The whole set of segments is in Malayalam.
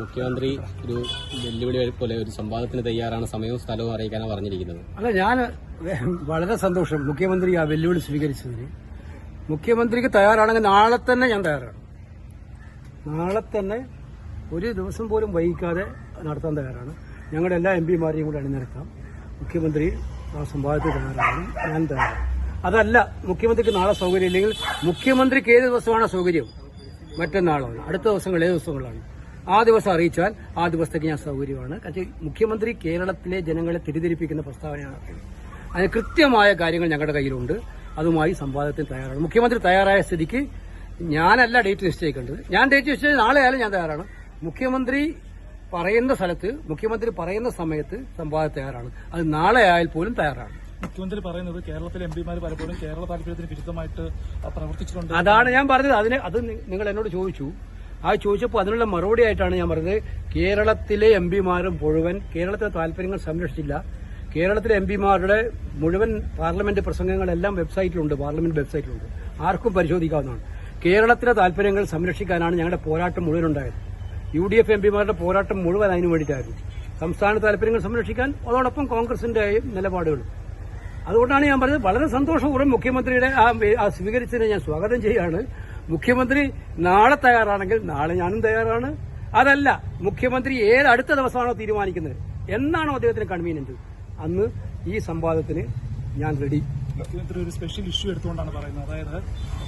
മുഖ്യമന്ത്രി ഒരു വെല്ലുവിളി പോലെ ഒരു സംവാദത്തിന് തയ്യാറാണ് സമയവും സ്ഥലവും അറിയിക്കാനാണ് പറഞ്ഞിരിക്കുന്നത്. അല്ല ഞാൻ വളരെ സന്തോഷം മുഖ്യമന്ത്രി ആ വെല്ലുവിളി സ്വീകരിച്ചതിന്. മുഖ്യമന്ത്രിക്ക് തയ്യാറാണെങ്കിൽ നാളെ തന്നെ ഞാൻ തയ്യാറാണ്. നാളെ തന്നെ ഒരു ദിവസം പോലും വൈകിക്കാതെ നടത്താൻ തയ്യാറാണ്. ഞങ്ങളുടെ എല്ലാ എം പിമാരെയും കൂടെ അണിനിരക്കാം മുഖ്യമന്ത്രി ആ സംവാദത്തിൽ തയ്യാറാണ്. ഞാൻ തയ്യാറാണ്. അതല്ല മുഖ്യമന്ത്രിക്ക് നാളെ സൗകര്യം ഇല്ലെങ്കിൽ മുഖ്യമന്ത്രിക്ക് ഏത് ദിവസമാണ് സൗകര്യം? മറ്റന്നാളാണ്. അടുത്ത ദിവസങ്ങൾ ഏത് ദിവസങ്ങളാണ്? ആ ദിവസം അറിയിച്ചാൽ ആ ദിവസത്തേക്ക് ഞാൻ സൗകര്യമാണ്. കാരണം മുഖ്യമന്ത്രി കേരളത്തിലെ ജനങ്ങളെ തിരിതിരിപ്പിക്കുന്ന പ്രസ്താവനയാണ് അതിന് കൃത്യമായ കാര്യങ്ങൾ ഞങ്ങളുടെ കയ്യിലുണ്ട്. അതുമായി സംവാദത്തിന് തയ്യാറാണ്. മുഖ്യമന്ത്രി തയ്യാറായ സ്ഥിതിക്ക് ഞാനല്ല ഡേറ്റ് നിശ്ചയിക്കേണ്ടത്. ഞാൻ ഡേറ്റ് നിശ്ചയിച്ചത് നാളെ ആയാലും ഞാൻ തയ്യാറാണ്. മുഖ്യമന്ത്രി പറയുന്ന സ്ഥലത്ത് മുഖ്യമന്ത്രി പറയുന്ന സമയത്ത് സംവാദം തയ്യാറാണ്. അത് നാളെ ആയാൽ പോലും തയ്യാറാണ്. മുഖ്യമന്ത്രി പറയുന്നത് കേരളത്തിലെ എം പിമാർ പലപ്പോഴും കേരള താല്പര്യത്തിന് വിരുദ്ധമായിട്ട് പ്രവർത്തിച്ചിട്ടുണ്ട്. അതാണ് ഞാൻ പറഞ്ഞത്. അതിന് അത് നിങ്ങൾ എന്നോട് ചോദിച്ചു. ആ ചോദിച്ചപ്പോൾ അതിനുള്ള മറുപടി ആയിട്ടാണ് ഞാൻ പറഞ്ഞത്. കേരളത്തിലെ എം പിമാരും മുഴുവൻ കേരളത്തിലെ താല്പര്യങ്ങൾ സംരക്ഷിച്ചില്ല. കേരളത്തിലെ എം പിമാരുടെ മുഴുവൻ പാർലമെന്റ് പ്രസംഗങ്ങളെല്ലാം വെബ്സൈറ്റിലുണ്ട് പാർലമെന്റ് വെബ്സൈറ്റിലുണ്ട്. ആർക്കും പരിശോധിക്കാവുന്നതാണ്. കേരളത്തിലെ താല്പര്യങ്ങൾ സംരക്ഷിക്കാനാണ് ഞങ്ങളുടെ പോരാട്ടം മുഴുവൻ ഉണ്ടായത് യു ഡി എഫ് എം പിമാരുടെ പോരാട്ടം മുഴുവൻ അതിനു വേണ്ടിയിട്ടായിരുന്നു. സംസ്ഥാന താല്പര്യങ്ങൾ സംരക്ഷിക്കാൻ അതോടൊപ്പം കോൺഗ്രസിന്റെ നിലപാടുകളും. അതുകൊണ്ടാണ് ഞാൻ പറഞ്ഞത് വളരെ സന്തോഷപൂർവം മുഖ്യമന്ത്രിയുടെ ആ സ്വീകരിച്ചതിനെ ഞാൻ സ്വാഗതം ചെയ്യാണ്. മുഖ്യമന്ത്രി നാളെ തയ്യാറാണെങ്കിൽ നാളെ ഞാനും തയ്യാറാണ്. അതല്ല മുഖ്യമന്ത്രി ഏത് അടുത്ത ദിവസമാണോ തീരുമാനിക്കുന്നത് എന്നാണോ അദ്ദേഹത്തിന് കൺവീനിയന്റ് അന്ന് ഈ സംവാദത്തിന് ഞാൻ റെഡി മുഖ്യമന്ത്രി ഒരു സ്പെഷ്യൽ ഇഷ്യൂ എടുത്തുകൊണ്ടാണ് പറയുന്നത്. അതായത്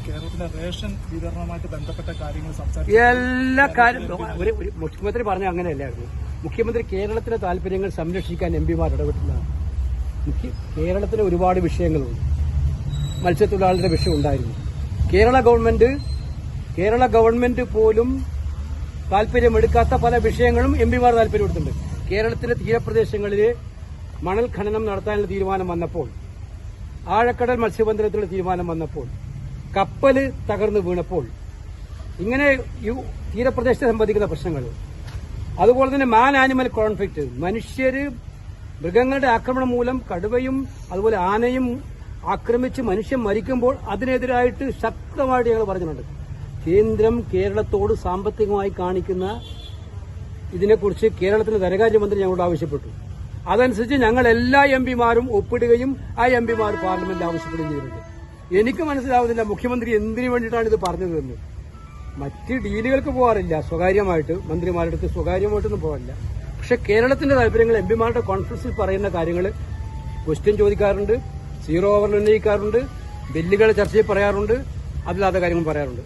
കേരളത്തിലെ റേഷൻ വിതരണവുമായിട്ട് ബന്ധപ്പെട്ട കാര്യങ്ങൾ സംസാരിച്ചു എല്ലാ കാര്യവും മുഖ്യമന്ത്രി പറഞ്ഞ അങ്ങനെയല്ലായിരുന്നു മുഖ്യമന്ത്രി കേരളത്തിലെ താല്പര്യങ്ങൾ സംരക്ഷിക്കാൻ എം പിമാർ ഇടപെട്ടില്ല മുഖ്യ കേരളത്തിലെ ഒരുപാട് വിഷയങ്ങളുണ്ട്. മത്സ്യത്തൊഴിലാളിയുടെ വിഷയം ഉണ്ടായിരുന്നു. കേരള ഗവൺമെന്റ് കേരള ഗവൺമെന്റ് പോലും താല്പര്യമെടുക്കാത്ത പല വിഷയങ്ങളും എം പിമാർ താല്പര്യമെടുത്തിട്ടുണ്ട് കേരളത്തിലെ തീരപ്രദേശങ്ങളിൽ മണൽ ഖനനം നടത്താനുള്ള തീരുമാനം വന്നപ്പോൾ ആഴക്കടൽ മത്സ്യബന്ധനത്തിനുള്ള തീരുമാനം വന്നപ്പോൾ കപ്പൽ തകർന്നു വീണപ്പോൾ ഇങ്ങനെ തീരപ്രദേശത്തെ സംബന്ധിക്കുന്ന പ്രശ്നങ്ങൾ. അതുപോലെ തന്നെ മാൻ ആനിമൽ കോൺഫ്ലിക്റ്റ് മനുഷ്യര് മൃഗങ്ങളുടെ ആക്രമണം മൂലം കടുവയും അതുപോലെ ആനയും ആക്രമിച്ച് മനുഷ്യൻ മരിക്കുമ്പോൾ അതിനെതിരായിട്ട് ശക്തമായിട്ട് ഞങ്ങൾ പറഞ്ഞിട്ടുണ്ട്. കേന്ദ്രം കേരളത്തോട് സാമ്പത്തികമായി കാണിക്കുന്ന ഇതിനെക്കുറിച്ച് കേരളത്തിലെ ധനകാര്യമന്ത്രി ഞങ്ങളോട് ആവശ്യപ്പെട്ടു. അതനുസരിച്ച് ഞങ്ങൾ എല്ലാ എം പിമാരും ഒപ്പിടുകയും ആ എം പിമാർ പാർലമെന്റിൽ ആവശ്യപ്പെടുകയും ചെയ്തിട്ടുണ്ട്. എനിക്ക് മനസ്സിലാവുന്നില്ല മുഖ്യമന്ത്രി എന്തിനു വേണ്ടിയിട്ടാണ് ഇത് പറഞ്ഞതെന്ന്. മറ്റ് ഡീലുകൾക്ക് പോകാറില്ല. സ്വകാര്യമായിട്ട് മന്ത്രിമാരുടെ അടുത്ത് സ്വകാര്യമായിട്ടൊന്നും പോകാറില്ല. പക്ഷെ കേരളത്തിന്റെ താല്പര്യങ്ങൾ എം പിമാരുടെ കോൺഫറൻസിൽ പറയുന്ന കാര്യങ്ങൾ ക്വസ്റ്റ്യൻ ചോദിക്കാറുണ്ട് സീറോ ഓവറിൽ ഉന്നയിക്കാറുണ്ട് ബില്ലുകൾ ചർച്ചയിൽ പറയാറുണ്ട് അതില്ലാത്ത കാര്യങ്ങൾ പറയാറുണ്ട്.